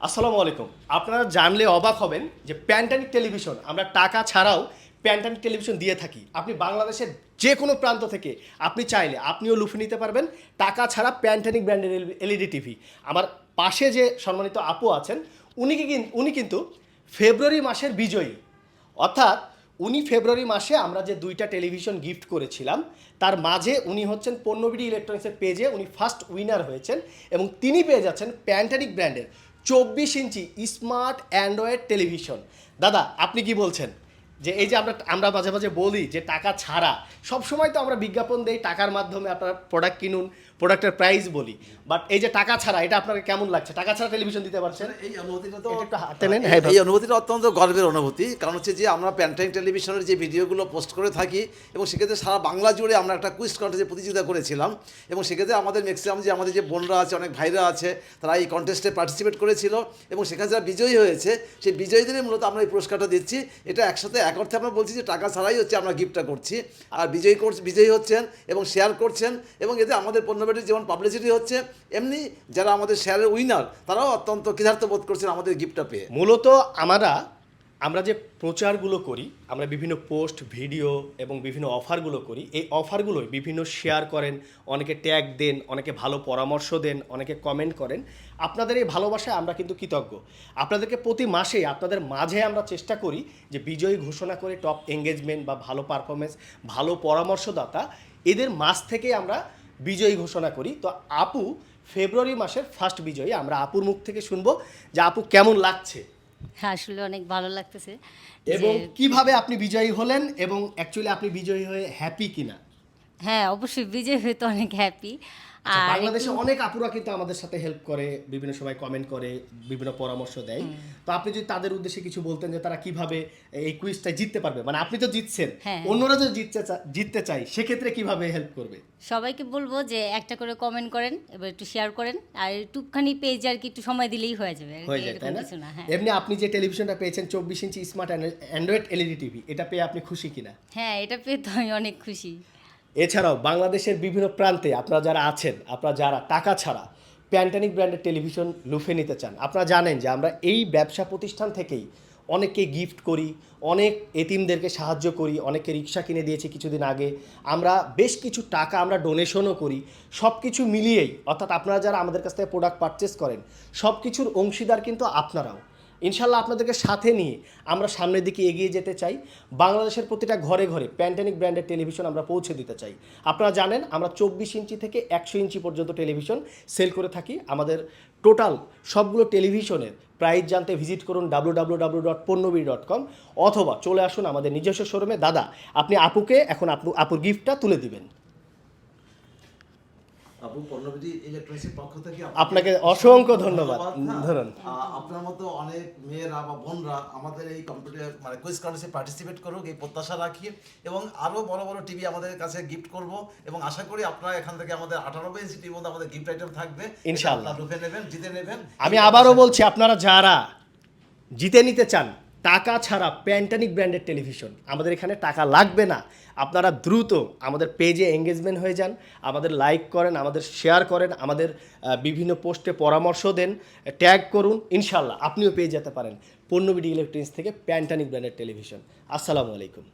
আসসালামু আলাইকুম। আপনারা জানলে অবাক হবেন যে প্যান্টানিক টেলিভিশন, আমরা টাকা ছাড়াও প্যান্টানিক টেলিভিশন দিয়ে থাকি। আপনি বাংলাদেশের যে কোনো প্রান্ত থেকে আপনি চাইলে আপনিও লুফে নিতে পারবেন। টাকা ছাড়া প্যান্টানিক ব্র্যান্ডের এলইডি টিভি। আমার পাশে যে সম্মানিত আপু আছেন, উনি কি- উনি কিন্তু ফেব্রুয়ারি মাসের বিজয়ী। অর্থাৎ উনি ফেব্রুয়ারি মাসে আমরা যে দুইটা টেলিভিশন গিফট করেছিলাম, তার মাঝে উনি হচ্ছেন পণ্যবিডি ইলেকট্রনিক্সের পেজে উনি ফার্স্ট উইনার হয়েছেন এবং তিনি পেয়ে যাচ্ছেন প্যান্টানিক ব্র্যান্ডের চব্বিশ ইঞ্চি স্মার্ট অ্যান্ড্রয়েড টেলিভিশন। দাদা আপনি কি বলছেন? যে এই যে আমরা আমরা মাঝে মাঝে বলি যে টাকা ছাড়া সব সময় তো আমরা বিজ্ঞাপন দেই টাকার মাধ্যমে আপনার প্রোডাক্ট কিনুন প্রোডাক্টের প্রাইস বলি। বাট এই যে টাকা ছাড়া এটা আপনাকে কেমন লাগছে? টাকা ছাড়া টেলিভিশন দিতে পারছেন? এই অনুভূতিটা তো হাতে নেন, হ্যাঁ, এই অনুভূতিটা অত্যন্ত গর্বের অনুভূতি। কারণ হচ্ছে যে আমরা প্যান্টাইন টেলিভিশনের যে ভিডিওগুলো পোস্ট করে থাকি এবং সেক্ষেত্রে সারা বাংলা জুড়ে আমরা একটা কুইজ কন্টেস্টে প্রতিযোগিতা করেছিলাম এবং সেক্ষেত্রে আমাদের ম্যাক্সিমাম যে আমাদের যে বোনরা আছে অনেক ভাইরা আছে তারা এই কন্টেস্টে পার্টিসিপেট করেছিল এবং সেখানে যারা বিজয়ী হয়েছে সেই বিজয়ীদেরই মূলত আমরা এই পুরস্কারটা দিচ্ছি। এটা একসাথে এক অর্থে আমরা বলছি যে টাকা ছাড়াই হচ্ছে আমরা গিফটটা করছি। আর বিজয়ী করছে বিজয়ী হচ্ছেন এবং শেয়ার করছেন এবং এতে আমাদের পণ্যবাটির যেমন পাবলিসিটি হচ্ছে, এমনি যারা আমাদের শেয়ারের উইনার তারাও অত্যন্ত কৃতার্থ বোধ করছেন আমাদের গিফটটা পেয়ে। মূলত আমরা আমরা যে প্রচারগুলো করি, আমরা বিভিন্ন পোস্ট, ভিডিও এবং বিভিন্ন অফারগুলো করি, এই অফারগুলোই বিভিন্ন শেয়ার করেন, অনেকে ট্যাগ দেন, অনেকে ভালো পরামর্শ দেন, অনেকে কমেন্ট করেন। আপনাদের এই ভালোবাসায় আমরা কিন্তু কৃতজ্ঞ। আপনাদেরকে প্রতি মাসে আপনাদের মাঝে আমরা চেষ্টা করি যে বিজয়ী ঘোষণা করে টপ এঙ্গেজমেন্ট বা ভালো পারফরমেন্স ভালো পরামর্শদাতা, এদের মাস থেকে আমরা বিজয়ী ঘোষণা করি। তো আপু, ফেব্রুয়ারি মাসের ফার্স্ট বিজয়ী, আমরা আপুর মুখ থেকে শুনব যে আপু কেমন লাগছে? আসলে অনেক ভালো লাগতেছে এবং কীভাবে আপনি বিজয়ী হলেন এবং অ্যাকচুয়ালি আপনি বিজয়ী হয়ে হ্যাপি কিনা? হ্যাঁ অবশ্যই বিজয়ী হয়ে তো অনেক হ্যাপি আর বাংলাদেশে অনেক আপুরা কিন্তু আমাদের সাথে হেল্প করে বিভিন্ন সময় কমেন্ট করে বিভিন্ন পরামর্শ দেয়। তো আপনি যদি তাদের উদ্দেশ্যে কিছু বলতেন যে তারা কীভাবে এই কুইজটা জিততে পারবে মানে আপনি তো জিতছেন। হ্যাঁ। অন্যরা যদি জিততে জিততে চাই সেক্ষেত্রে কীভাবে হেল্প করবে? সবাইকে বলব যে একটা করে কমেন্ট করেন এবার একটু শেয়ার করেন আর একটুখানি পেজ আর কি একটু সময় দিলেই হয়ে যাবে হয়ে যায় তাই না? না হ্যাঁ। এমনি আপনি যে টেলিভিশনটা পেয়েছেন চব্বিশ inch smart android LED TV এটা পেয়ে আপনি খুশি কিনা? হ্যাঁ এটা পেয়ে তো আমি অনেক খুশি। এছাড়াও বাংলাদেশের বিভিন্ন প্রান্তে আপনারা যারা আছেন, আপনারা যারা টাকা ছাড়া প্যান্টানিক ব্র্যান্ডের টেলিভিশন লুফে নিতে চান, আপনারা জানেন যে আমরা এই ব্যবসা প্রতিষ্ঠান থেকেই অনেককে গিফট করি, অনেক এতিমদেরকে সাহায্য করি অনেকে রিক্সা কিনে দিয়েছি কিছুদিন আগে। আমরা বেশ কিছু টাকা আমরা ডোনেশনও করি সব কিছু মিলিয়েই, অর্থাৎ আপনারা যারা আমাদের কাছ থেকে প্রোডাক্ট পারচেস করেন সব কিছুর অংশীদার কিন্তু আপনারাও। ইনশাল্লাহ আপনাদেরকে সাথে নিয়ে আমরা সামনের দিকে এগিয়ে যেতে চাই। বাংলাদেশের প্রতিটা ঘরে ঘরে প্যান্টানিক ব্র্যান্ডের টেলিভিশন আমরা পৌঁছে দিতে চাই। আপনারা জানেন, আমরা চব্বিশ ইঞ্চি থেকে একশো ইঞ্চি পর্যন্ত টেলিভিশন সেল করে থাকি। আমাদের টোটাল সবগুলো টেলিভিশনের প্রাইস জানতে ভিজিট করুন ডাব্লু ডাব্লু ডাব্লু ডট পণ্যবী ডট কম অথবা চলে আসুন আমাদের নিজস্ব শোরুমে দাদা, আপনি আপুকে, এখন আপু, আপুর গিফটটা তুলে দিবেন। আপু পণ্যবিধি ইলেকট্রনিক্সের পক্ষ থেকে আপনাকে অসংখ্য ধন্যবাদ। হ্যাঁ। ধরুন। আপনার মতো অনেক মেয়েরা বা বোনরা আমাদের এই কম্পিউটার মানে কুইজ কন্টেস্টে পার্টিসিপেট করুক এই প্রত্যাশা রাখি এবং আরও বড় বড় টিভি আমাদের কাছে গিফট করব এবং আশা করি আপনারা এখান থেকে আমাদের আঠারো ইঞ্চি টিভির মধ্যে আমাদের গিফট আইটেম থাকবে ইনশাআল্লাহ। আপনারা নেবেন জিতে নেবেন আমি আবারও বলছি আপনারা যারা জিতে নিতে চান টাকা ছাড়া প্যান্টানিক ব্র্যান্ডের টেলিভিশন। আমাদের এখানে টাকা লাগবে না। আপনারা দ্রুত আমাদের পেজে এঙ্গেজমেন্ট হয়ে যান, আমাদের লাইক করেন, আমাদের শেয়ার করেন, আমাদের বিভিন্ন পোস্টে পরামর্শ দেন ট্যাগ করুন ইনশাল্লাহ আপনিও পেয়ে যেতে পারেন। পণ্য বিডি ইলেকট্রনিক্স থেকে প্যান্টানিক ব্র্যান্ডের টেলিভিশন। আসসালামু আলাইকুম।